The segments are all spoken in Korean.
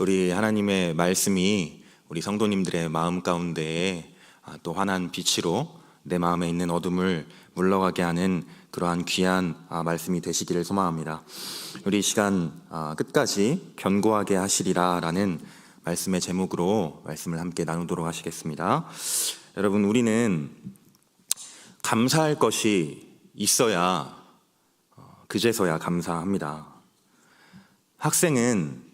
우리 하나님의 말씀이 우리 성도님들의 마음 가운데에 아, 또 환한 빛으로 내 마음에 있는 어둠을 물러가게 하는 그러한 귀한 아, 말씀이 되시기를 소망합니다. 우리 이 시간 아, 끝까지 견고하게 하시리라라는 말씀의 제목으로 말씀을 함께 나누도록 하시겠습니다. 여러분 우리는 감사할 것이 있어야 어, 그제서야 감사합니다. 학생은 어,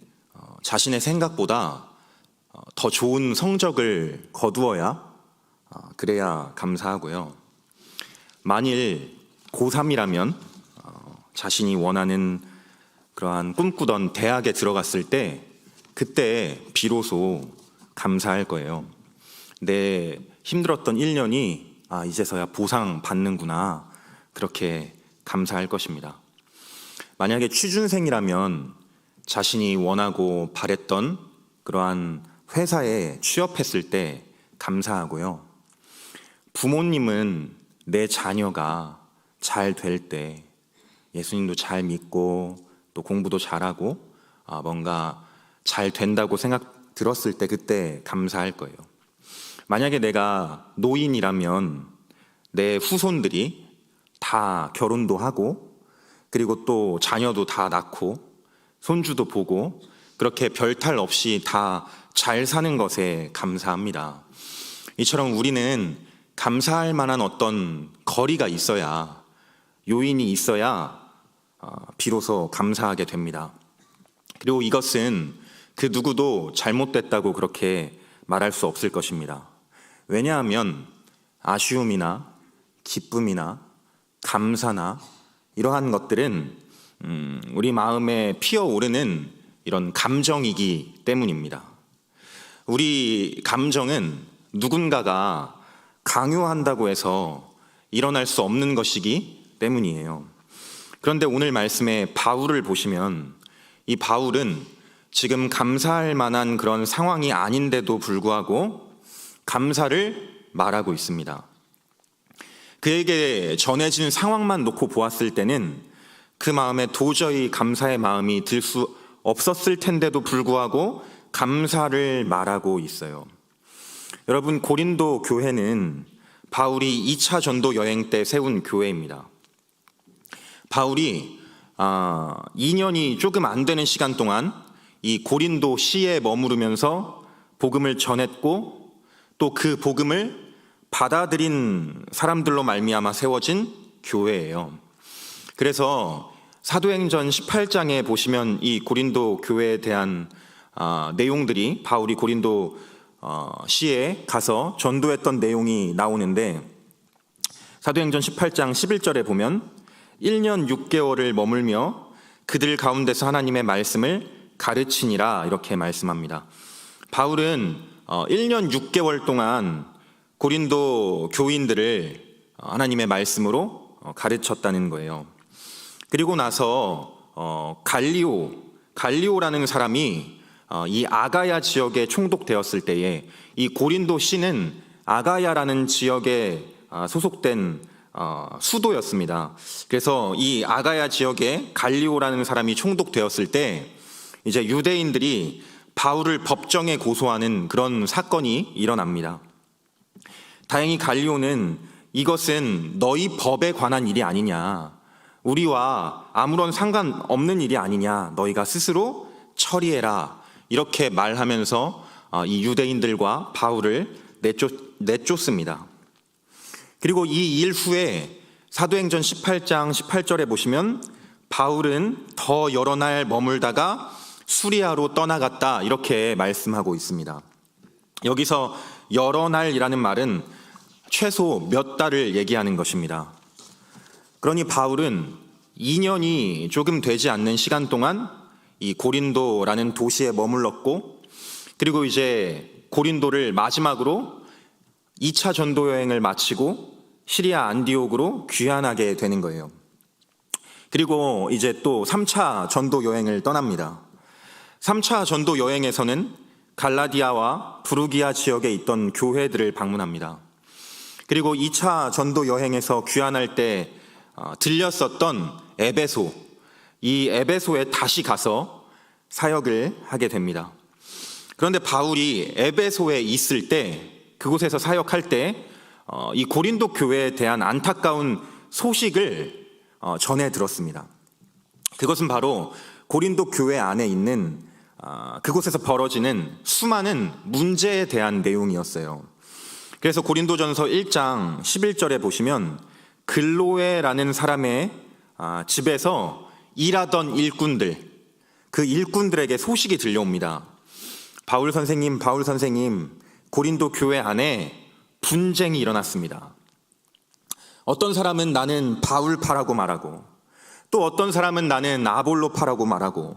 자신의 생각보다 어, 더 좋은 성적을 거두어야 어, 그래야 감사하고요. 만일 고3이라면 어, 자신이 원하는 그러한 꿈꾸던 대학에 들어갔을 때 그때 비로소 감사할 거예요. 내 힘들었던 1년이 아, 이제서야 보상 받는구나. 그렇게 감사할 것입니다. 만약에 취준생이라면 자신이 원하고 바랬던 그러한 회사에 취업했을 때 감사하고요. 부모님은 내 자녀가 잘 될 때 예수님도 잘 믿고 또 공부도 잘하고 아, 뭔가 잘 된다고 생각 들었을 때 그때 감사할 거예요. 만약에 내가 노인이라면 내 후손들이 다 결혼도 하고 그리고 또 자녀도 다 낳고 손주도 보고 그렇게 별탈 없이 다 잘 사는 것에 감사합니다. 이처럼 우리는 감사할 만한 어떤 거리가 있어야 요인이 있어야 어, 비로소 감사하게 됩니다. 그리고 이것은 그 누구도 잘못됐다고 그렇게 말할 수 없을 것입니다. 왜냐하면 아쉬움이나 기쁨이나 감사나 이러한 것들은 음, 우리 마음에 피어오르는 이런 감정이기 때문입니다. 우리 감정은 누군가가 강요한다고 해서 일어날 수 없는 것이기 때문이에요. 그런데 오늘 말씀에 바울을 보시면 이 바울은 지금 감사할 만한 그런 상황이 아닌데도 불구하고 감사를 말하고 있습니다. 그에게 전해진 상황만 놓고 보았을 때는 그 마음에 도저히 감사의 마음이 들 수 없었을 텐데도 불구하고 감사를 말하고 있어요. 여러분, 고린도 교회는 바울이 2차 전도 여행 때 세운 교회입니다. 바울이 아, 2년이 조금 안 되는 시간 동안 이 고린도 시에 머무르면서 복음을 전했고 또 그 복음을 받아들인 사람들로 말미암아 세워진 교회예요. 그래서 사도행전 18장에 보시면 이 고린도 교회에 대한 아, 내용들이 바울이 고린도 어, 시에 가서 전도했던 내용이 나오는데 사도행전 18장 11절에 보면 1년 6개월을 머물며 그들 가운데서 하나님의 말씀을 가르치니라 이렇게 말씀합니다. 바울은 어, 1년 6개월 동안 고린도 교인들을 하나님의 말씀으로 어, 가르쳤다는 거예요. 그리고 나서 어, 갈리오 갈리오라는 사람이 어, 이 아가야 지역에 총독되었을 때에 이 고린도 시는 아가야라는 지역에 아, 소속된 어, 수도였습니다. 그래서 이 아가야 지역에 갈리오라는 사람이 총독되었을 때 이제 유대인들이 바울을 법정에 고소하는 그런 사건이 일어납니다. 다행히 갈리오는 이것은 너희 법에 관한 일이 아니냐. 우리와 아무런 상관없는 일이 아니냐. 너희가 스스로 처리해라. 이렇게 말하면서 어, 이 유대인들과 바울을 내쫓, 내쫓 습니다. 그리고 이 일 후에 사도행전 18장 18절에 보시면 바울은 더 여러 날 머물다가 수리아로 떠나갔다 이렇게 말씀하고 있습니다. 여기서 여러 날이라는 말은 최소 몇 달을 얘기하는 것입니다. 그러니 바울은 2년이 조금 되지 않는 시간 동안 이 고린도라는 도시에 머물렀고 그리고 이제 고린도를 마지막으로 2차 전도 여행을 마치고 시리아 안디옥으로 귀환하게 되는 거예요. 그리고 이제 또 3차 전도 여행을 떠납니다. 3차 전도 여행에서는 갈라디아와 부르기아 지역에 있던 교회들을 방문합니다. 그리고 2차 전도 여행에서 귀환할 때 어, 들렸었던 에베소, 이 에베소에 다시 가서 사역을 하게 됩니다. 그런데 바울이 에베소에 있을 때 그곳에서 사역할 때 어, 이 고린도 교회에 대한 안타까운 소식을 어, 전해 들었습니다. 그것은 바로 고린도 교회 안에 있는 아, 그곳에서 벌어지는 수많은 문제에 대한 내용이었어요. 그래서 고린도전서 1장 11절에 보시면 글로에라는 사람의 아, 집에서 일하던 일꾼들 그 일꾼들에게 소식이 들려옵니다. 바울 선생님, 바울 선생님, 고린도 교회 안에 분쟁이 일어났습니다. 어떤 사람은 나는 바울파라고 말하고, 또 어떤 사람은 나는 아볼로파라고 말하고,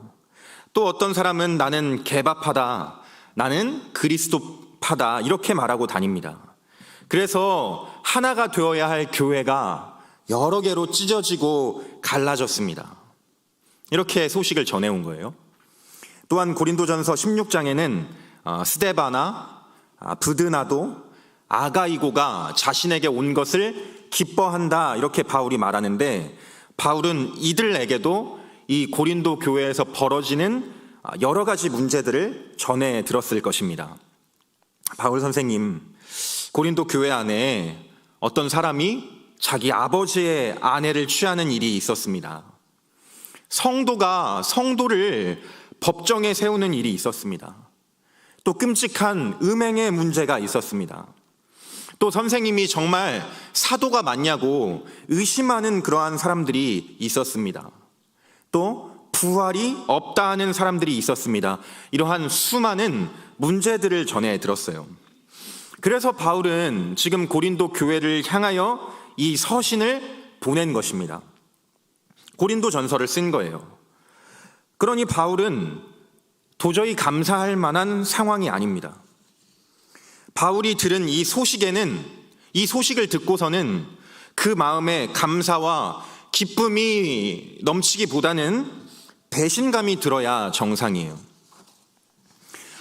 또 어떤 사람은 나는 개바파다, 나는 그리스도파다, 이렇게 말하고 다닙니다. 그래서 하나가 되어야 할 교회가 여러 개로 찢어지고 갈라졌습니다. 이렇게 소식을 전해온 거예요. 또한 고린도전서 16장에는 어, 스데바나 아, 부드나도 아가이고가 자신에게 온 것을 기뻐한다 이렇게 바울이 말하는데 바울은 이들에게도 이 고린도 교회에서 벌어지는 아, 여러 가지 문제들을 전해 들었을 것입니다. 바울 선생님, 고린도 교회 안에 어떤 사람이 자기 아버지의 아내를 취하는 일이 있었습니다. 성도가 성도를 법정에 세우는 일이 있었습니다. 또 끔찍한 음행의 문제가 있었습니다. 또 선생님이 정말 사도가 맞냐고 의심하는 그러한 사람들이 있었습니다. 또 부활이 없다 하는 사람들이 있었습니다. 이러한 수많은 문제들을 전해 들었어요. 그래서 바울은 지금 고린도 교회를 향하여 이 서신을 보낸 것입니다. 고린도 전서를 쓴 거예요. 그러니 바울은 도저히 감사할 만한 상황이 아닙니다. 바울이 들은 이 소식에는 이 소식을 듣고서는 그 마음에 감사와 기쁨이 넘치기보다는 배신감이 들어야 정상이에요.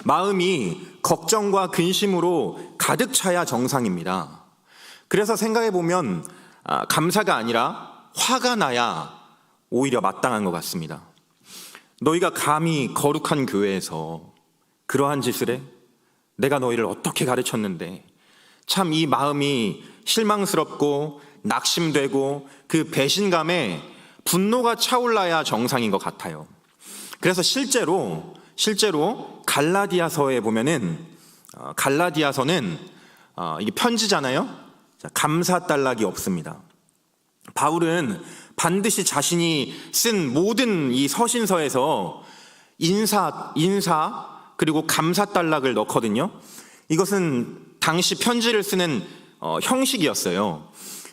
마음이 걱정과 근심으로 가득 차야 정상입니다. 그래서 생각해 보면 아, 감사가 아니라 화가 나야 오히려 마땅한 것 같습니다. 너희가 감히 거룩한 교회에서 그러한 짓을 해? 내가 너희를 어떻게 가르쳤는데 참 이 마음이 실망스럽고 낙심되고 그 배신감에 분노가 차올라야 정상인 것 같아요. 그래서 실제로 실제로 갈라디아서에 보면은 어, 갈라디아서는 어, 이게 편지잖아요. 감사 단락이 없습니다. 바울은 반드시 자신이 쓴 모든 이 서신서에서 인사, 인사, 그리고 감사 단락을 넣거든요. 이것은 당시 편지를 쓰는 어, 형식이었어요.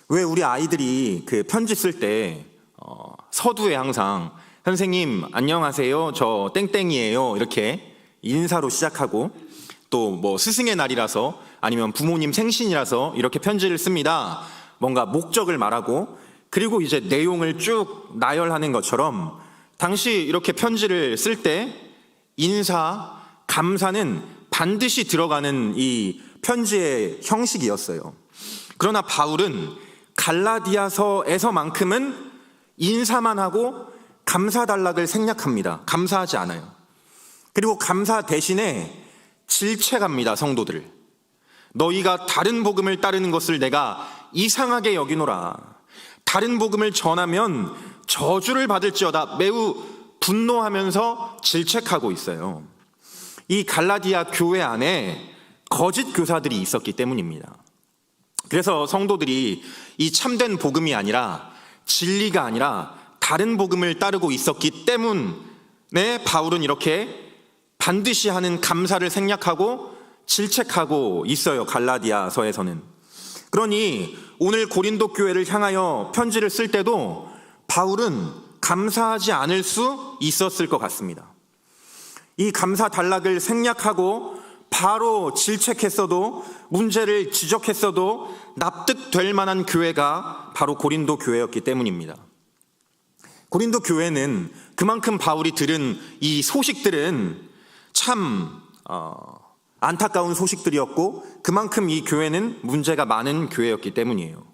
왜 우리 아이들이 그 편지 쓸때 어, 서두에 항상 선생님 안녕하세요 저 땡땡이에요 이렇게 인사로 시작하고 또 뭐 스승의 날이라서 아니면 부모님 생신이라서 이렇게 편지를 씁니다. 뭔가 목적을 말하고 그리고 이제 내용을 쭉 나열하는 것처럼 당시 이렇게 편지를 쓸 때 인사, 감사는 반드시 들어가는 이 편지의 형식이었어요. 그러나 바울은 갈라디아서에서만큼은 인사만 하고 감사 단락을 생략합니다. 감사하지 않아요. 그리고 감사 대신에 질책합니다, 성도들을. 너희가 다른 복음을 따르는 것을 내가 이상하게 여기노라. 다른 복음을 전하면 저주를 받을지어다 매우 분노하면서 질책하고 있어요. 이 갈라디아 교회 안에 거짓 교사들이 있었기 때문입니다. 그래서 성도들이 이 참된 복음이 아니라 진리가 아니라 다른 복음을 따르고 있었기 때문에 바울은 이렇게 반드시 하는 감사를 생략하고 질책하고 있어요. 갈라디아서에서는. 그러니 오늘 고린도 교회를 향하여 편지를 쓸 때도 바울은 감사하지 않을 수 있었을 것 같습니다. 이 감사 단락을 생략하고 바로 질책했어도 문제를 지적했어도 납득될 만한 교회가 바로 고린도 교회였기 때문입니다. 고린도 교회는 그만큼 바울이 들은 이 소식들은 참 어, 안타까운 소식들이었고 그만큼 이 교회는 문제가 많은 교회였기 때문이에요.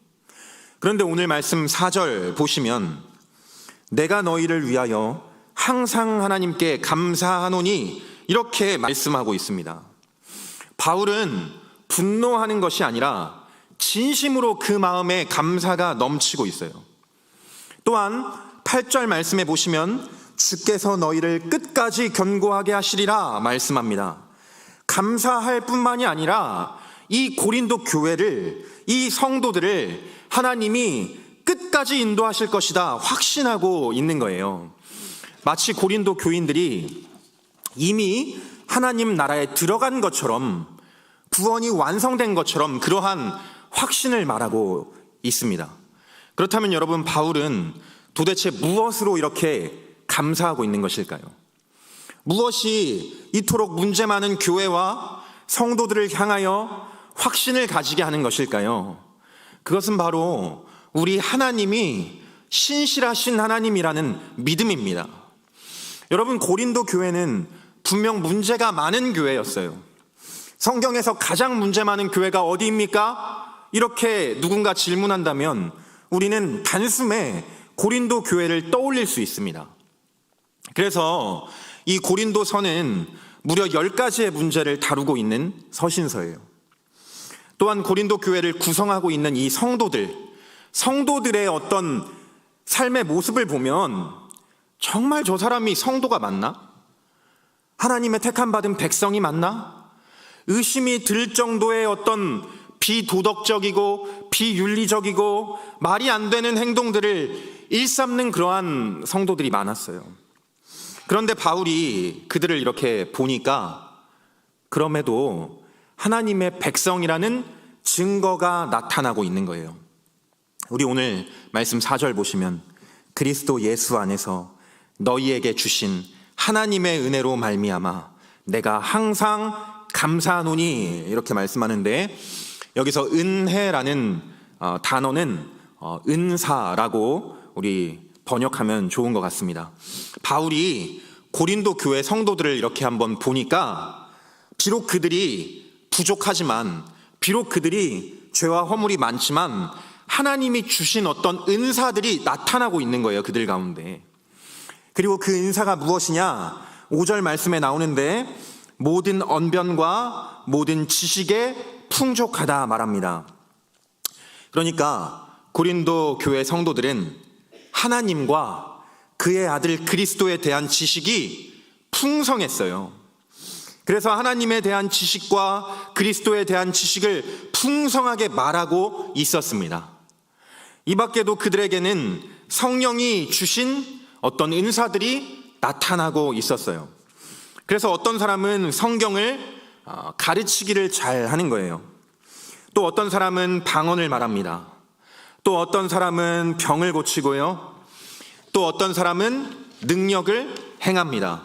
그런데 오늘 말씀 4절 보시면 내가 너희를 위하여 항상 하나님께 감사하노니 이렇게 말씀하고 있습니다. 바울은 분노하는 것이 아니라 진심으로 그 마음에 감사가 넘치고 있어요. 또한 8절 말씀에 보시면 주께서 너희를 끝까지 견고하게 하시리라 말씀합니다. 감사할 뿐만이 아니라 이 고린도 교회를 이 성도들을 하나님이 끝까지 인도하실 것이다 확신하고 있는 거예요. 마치 고린도 교인들이 이미 하나님 나라에 들어간 것처럼 구원이 완성된 것처럼 그러한 확신을 말하고 있습니다. 그렇다면 여러분 바울은 도대체 무엇으로 이렇게 감사하고 있는 것일까요? 무엇이 이토록 문제 많은 교회와 성도들을 향하여 확신을 가지게 하는 것일까요? 그것은 바로 우리 하나님이 신실하신 하나님이라는 믿음입니다. 여러분, 고린도 교회는 분명 문제가 많은 교회였어요. 성경에서 가장 문제 많은 교회가 어디입니까? 이렇게 누군가 질문한다면 우리는 단숨에 고린도 교회를 떠올릴 수 있습니다. 그래서 이 고린도 서는 무려 10가지의 문제를 다루고 있는 서신서예요. 또한 고린도 교회를 구성하고 있는 이 성도들, 성도들의 어떤 삶의 모습을 보면 정말 저 사람이 성도가 맞나? 하나님의 택함 받은 백성이 맞나? 의심이 들 정도의 어떤 비도덕적이고 비윤리적이고 말이 안 되는 행동들을 일삼는 그러한 성도들이 많았어요. 그런데 바울이 그들을 이렇게 보니까 그럼에도 하나님의 백성이라는 증거가 나타나고 있는 거예요. 우리 오늘 말씀 4절 보시면 그리스도 예수 안에서 너희에게 주신 하나님의 은혜로 말미암아 내가 항상 감사하노니 이렇게 말씀하는데 여기서 은혜라는 어, 단어는 어, 은사라고 우리 번역하면 좋은 것 같습니다. 바울이 고린도 교회 성도들을 이렇게 한번 보니까 비록 그들이 부족하지만 비록 그들이 죄와 허물이 많지만 하나님이 주신 어떤 은사들이 나타나고 있는 거예요. 그들 가운데. 그리고 그 은사가 무엇이냐? 5절 말씀에 나오는데 모든 언변과 모든 지식에 풍족하다 말합니다. 그러니까 고린도 교회 성도들은 하나님과 그의 아들 그리스도에 대한 지식이 풍성했어요. 그래서 하나님에 대한 지식과 그리스도에 대한 지식을 풍성하게 말하고 있었습니다. 이 밖에도 그들에게는 성령이 주신 어떤 은사들이 나타나고 있었어요. 그래서 어떤 사람은 성경을 어, 가르치기를 잘 하는 거예요. 또 어떤 사람은 방언을 말합니다. 또 어떤 사람은 병을 고치고요. 또 어떤 사람은 능력을 행합니다.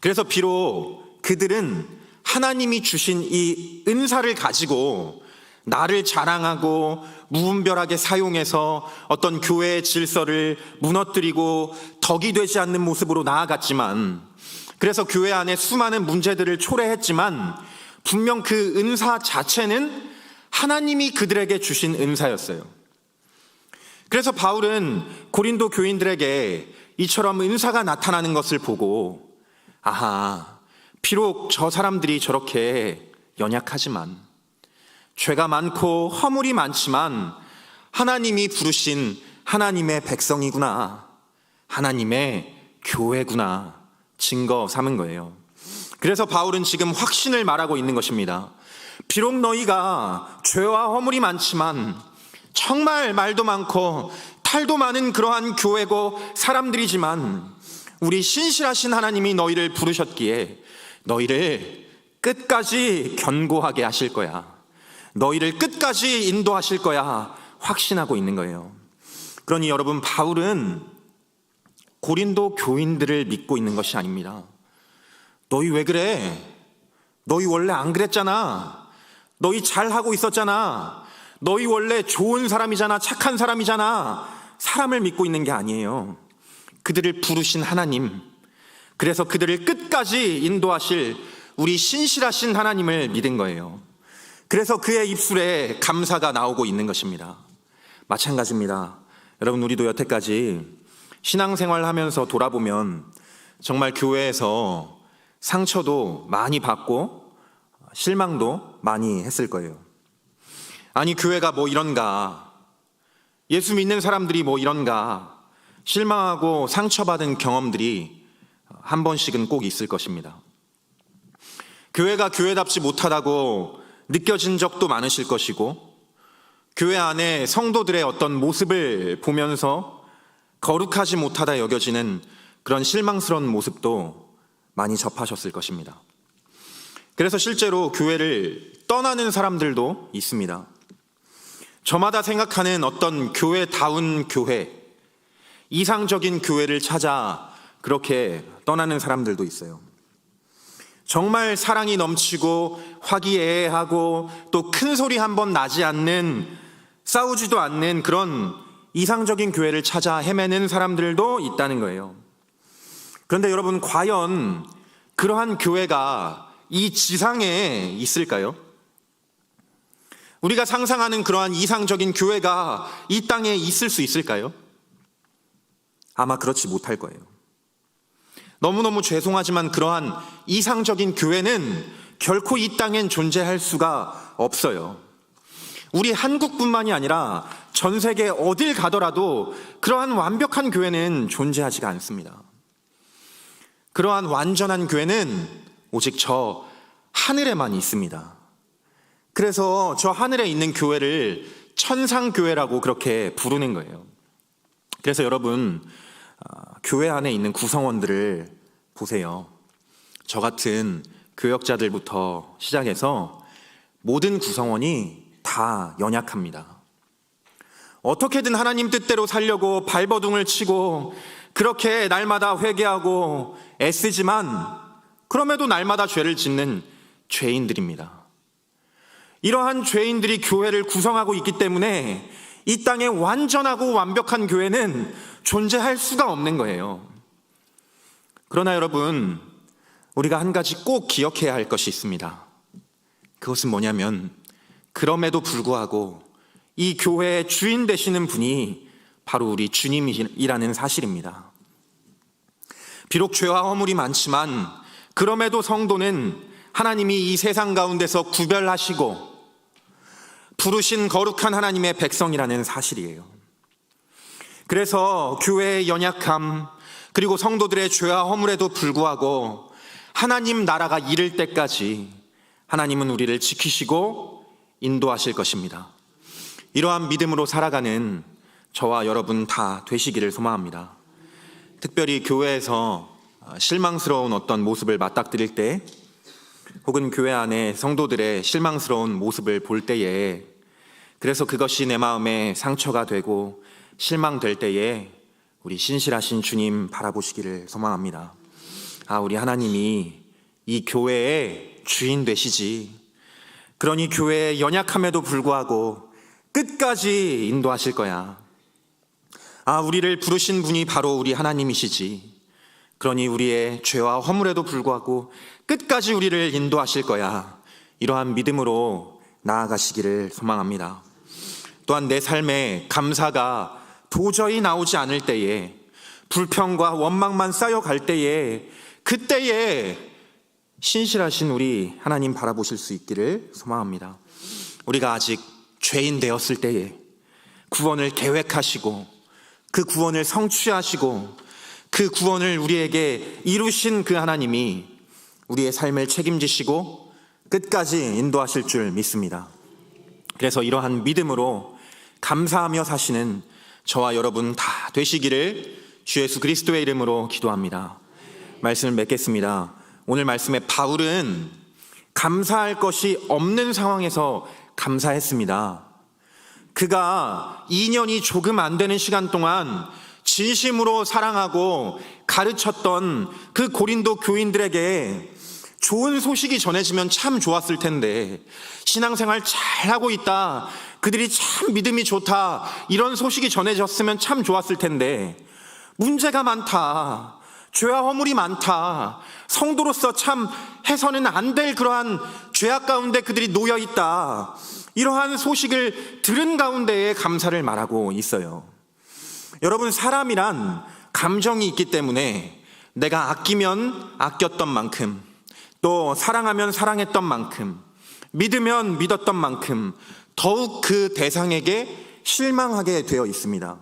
그래서 비록 그들은 하나님이 주신 이 은사를 가지고 나를 자랑하고 무분별하게 사용해서 어떤 교회의 질서를 무너뜨리고 덕이 되지 않는 모습으로 나아갔지만 그래서 교회 안에 수많은 문제들을 초래했지만 분명 그 은사 자체는 하나님이 그들에게 주신 은사였어요. 그래서 바울은 고린도 교인들에게 이처럼 은사가 나타나는 것을 보고 아하, 비록 저 사람들이 저렇게 연약하지만 죄가 많고 허물이 많지만 하나님이 부르신 하나님의 백성이구나. 하나님의 교회구나. 증거 삼은 거예요. 그래서 바울은 지금 확신을 말하고 있는 것입니다. 비록 너희가 죄와 허물이 많지만 정말 말도 많고 탈도 많은 그러한 교회고 사람들이지만 우리 신실하신 하나님이 너희를 부르셨기에 너희를 끝까지 견고하게 하실 거야. 너희를 끝까지 인도하실 거야. 확신하고 있는 거예요. 그러니 여러분, 바울은 고린도 교인들을 믿고 있는 것이 아닙니다. 너희 왜 그래? 너희 원래 안 그랬잖아. 너희 잘하고 있었잖아. 너희 원래 좋은 사람이잖아. 착한 사람이잖아. 사람을 믿고 있는 게 아니에요. 그들을 부르신 하나님. 그래서 그들을 끝까지 인도하실 우리 신실하신 하나님을 믿은 거예요. 그래서 그의 입술에 감사가 나오고 있는 것입니다. 마찬가지입니다. 여러분, 우리도 여태까지 신앙생활 하면서 돌아보면 정말 교회에서 상처도 많이 받고 실망도 많이 했을 거예요. 아니, 교회가 뭐 이런가? 예수 믿는 사람들이 뭐 이런가? 실망하고 상처받은 경험들이 한 번씩은 꼭 있을 것입니다. 교회가 교회답지 못하다고 느껴진 적도 많으실 것이고, 교회 안에 성도들의 어떤 모습을 보면서 거룩하지 못하다 여겨지는 그런 실망스러운 모습도 많이 접하셨을 것입니다. 그래서 실제로 교회를 떠나는 사람들도 있습니다. 저마다 생각하는 어떤 교회다운 교회, 이상적인 교회를 찾아 그렇게 떠나는 사람들도 있어요. 정말 사랑이 넘치고 화기애애하고 또 큰 소리 한 번 나지 않는 싸우지도 않는 그런 이상적인 교회를 찾아 헤매는 사람들도 있다는 거예요. 그런데 여러분, 과연 그러한 교회가 이 지상에 있을까요? 우리가 상상하는 그러한 이상적인 교회가 이 땅에 있을 수 있을까요? 아마 그렇지 못할 거예요. 너무너무 죄송하지만 그러한 이상적인 교회는 결코 이 땅엔 존재할 수가 없어요. 우리 한국뿐만이 아니라 전 세계 어딜 가더라도 그러한 완벽한 교회는 존재하지가 않습니다. 그러한 완전한 교회는 오직 저 하늘에만 있습니다. 그래서 저 하늘에 있는 교회를 천상교회라고 그렇게 부르는 거예요. 그래서 여러분, 교회 안에 있는 구성원들을 보세요. 저 같은 교역자들부터 시작해서 모든 구성원이 다 연약합니다. 어떻게든 하나님 뜻대로 살려고 발버둥을 치고 그렇게 날마다 회개하고 애쓰지만 그럼에도 날마다 죄를 짓는 죄인들입니다. 이러한 죄인들이 교회를 구성하고 있기 때문에 이 땅에 완전하고 완벽한 교회는 존재할 수가 없는 거예요. 그러나 여러분, 우리가 한 가지 꼭 기억해야 할 것이 있습니다. 그것은 뭐냐면, 그럼에도 불구하고 이 교회의 주인 되시는 분이 바로 우리 주님이라는 사실입니다. 비록 죄와 허물이 많지만, 그럼에도 성도는 하나님이 이 세상 가운데서 구별하시고 부르신 거룩한 하나님의 백성이라는 사실이에요. 그래서 교회의 연약함, 그리고 성도들의 죄와 허물에도 불구하고 하나님 나라가 이를 때까지 하나님은 우리를 지키시고 인도하실 것입니다. 이러한 믿음으로 살아가는 저와 여러분 다 되시기를 소망합니다. 특별히 교회에서 실망스러운 어떤 모습을 맞닥뜨릴 때 혹은 교회 안에 성도들의 실망스러운 모습을 볼 때에 그래서 그것이 내 마음에 상처가 되고 실망될 때에 우리 신실하신 주님 바라보시기를 소망합니다. 아, 우리 하나님이 이 교회의 주인 되시지. 그러니 교회의 연약함에도 불구하고 끝까지 인도하실 거야. 아, 우리를 부르신 분이 바로 우리 하나님이시지. 그러니 우리의 죄와 허물에도 불구하고 끝까지 우리를 인도하실 거야. 이러한 믿음으로 나아가시기를 소망합니다. 또한 내 삶에 감사가 도저히 나오지 않을 때에 불평과 원망만 쌓여갈 때에 그때에 신실하신 우리 하나님 바라보실 수 있기를 소망합니다. 우리가 아직 죄인 되었을 때에 구원을 계획하시고 그 구원을 성취하시고 그 구원을 우리에게 이루신 그 하나님이 우리의 삶을 책임지시고 끝까지 인도하실 줄 믿습니다. 그래서 이러한 믿음으로 감사하며 사시는 저와 여러분 다 되시기를 주 예수 그리스도의 이름으로 기도합니다. 말씀을 맺겠습니다. 오늘 말씀에 바울은 감사할 것이 없는 상황에서 감사했습니다. 그가 2년이 조금 안 되는 시간 동안 진심으로 사랑하고 가르쳤던 그 고린도 교인들에게 좋은 소식이 전해지면 참 좋았을 텐데 신앙생활 잘하고 있다. 그들이 참 믿음이 좋다. 이런 소식이 전해졌으면 참 좋았을 텐데 문제가 많다. 죄와 허물이 많다. 성도로서 참 해서는 안 될 그러한 죄악 가운데 그들이 놓여 있다. 이러한 소식을 들은 가운데에 감사를 말하고 있어요. 여러분, 사람이란 감정이 있기 때문에 내가 아끼면 아꼈던 만큼 또 사랑하면 사랑했던 만큼, 믿으면 믿었던 만큼 더욱 그 대상에게 실망하게 되어 있습니다.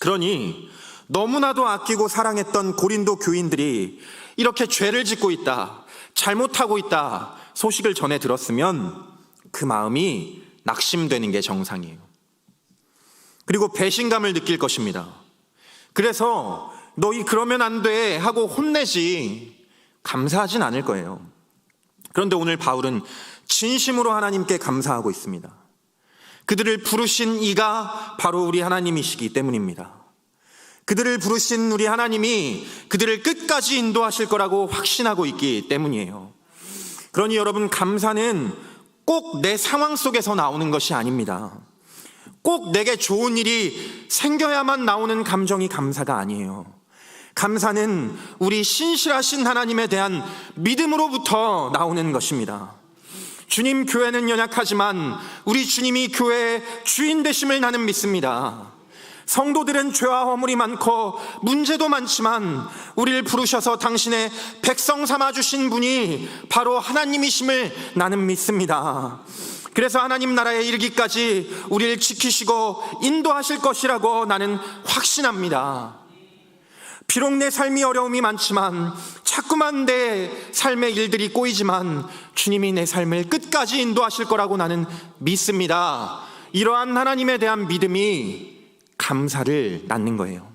그러니 너무나도 아끼고 사랑했던 고린도 교인들이 이렇게 죄를 짓고 있다, 잘못하고 있다 소식을 전해 들었으면 그 마음이 낙심되는 게 정상이에요. 그리고 배신감을 느낄 것입니다. 그래서 너희 그러면 안 돼 하고 혼내지 감사하진 않을 거예요. 그런데 오늘 바울은 진심으로 하나님께 감사하고 있습니다. 그들을 부르신 이가 바로 우리 하나님이시기 때문입니다. 그들을 부르신 우리 하나님이 그들을 끝까지 인도하실 거라고 확신하고 있기 때문이에요. 그러니 여러분, 감사는 꼭 내 상황 속에서 나오는 것이 아닙니다. 꼭 내게 좋은 일이 생겨야만 나오는 감정이 감사가 아니에요. 감사는 우리 신실하신 하나님에 대한 믿음으로부터 나오는 것입니다. 주님 교회는 연약하지만 우리 주님이 교회의 주인 되심을 나는 믿습니다. 성도들은 죄와 허물이 많고 문제도 많지만 우리를 부르셔서 당신의 백성 삼아 주신 분이 바로 하나님이심을 나는 믿습니다. 그래서 하나님 나라에 이르기까지 우리를 지키시고 인도하실 것이라고 나는 확신합니다. 비록 내 삶이 어려움이 많지만 자꾸만 내 삶의 일들이 꼬이지만 주님이 내 삶을 끝까지 인도하실 거라고 나는 믿습니다. 이러한 하나님에 대한 믿음이 감사를 낳는 거예요.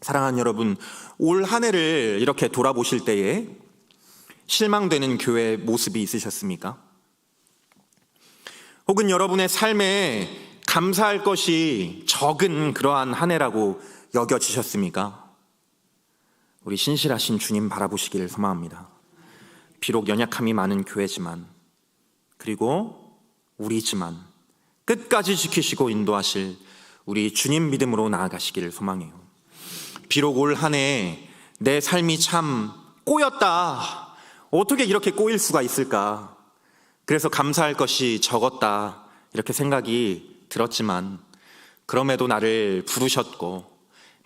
사랑하는 여러분, 올 한 해를 이렇게 돌아보실 때에 실망되는 교회 모습이 있으셨습니까? 혹은 여러분의 삶에 감사할 것이 적은 그러한 한 해라고 여겨지셨습니까? 우리 신실하신 주님 바라보시기를 소망합니다. 비록 연약함이 많은 교회지만, 그리고 우리지만, 끝까지 지키시고 인도하실 우리 주님 믿음으로 나아가시기를 소망해요. 비록 올 한 해 내 삶이 참 꼬였다. 어떻게 이렇게 꼬일 수가 있을까? 그래서 감사할 것이 적었다. 이렇게 생각이 들었지만, 그럼에도 나를 부르셨고,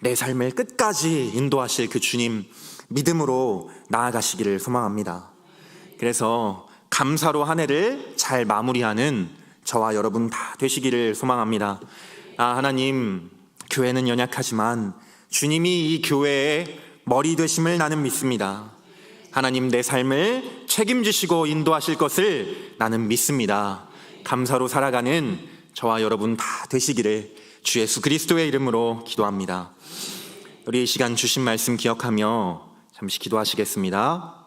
내 삶을 끝까지 인도하실 그 주님 믿음으로 나아가시기를 소망합니다. 그래서 감사로 한 해를 잘 마무리하는 저와 여러분 다 되시기를 소망합니다. 아, 하나님, 교회는 연약하지만 주님이 이 교회의 머리 되심을 나는 믿습니다. 하나님 내 삶을 책임지시고 인도하실 것을 나는 믿습니다. 감사로 살아가는 저와 여러분 다 되시기를 주 예수 그리스도의 이름으로 기도합니다. 우리 이 시간 주신 말씀 기억하며 잠시 기도하시겠습니다.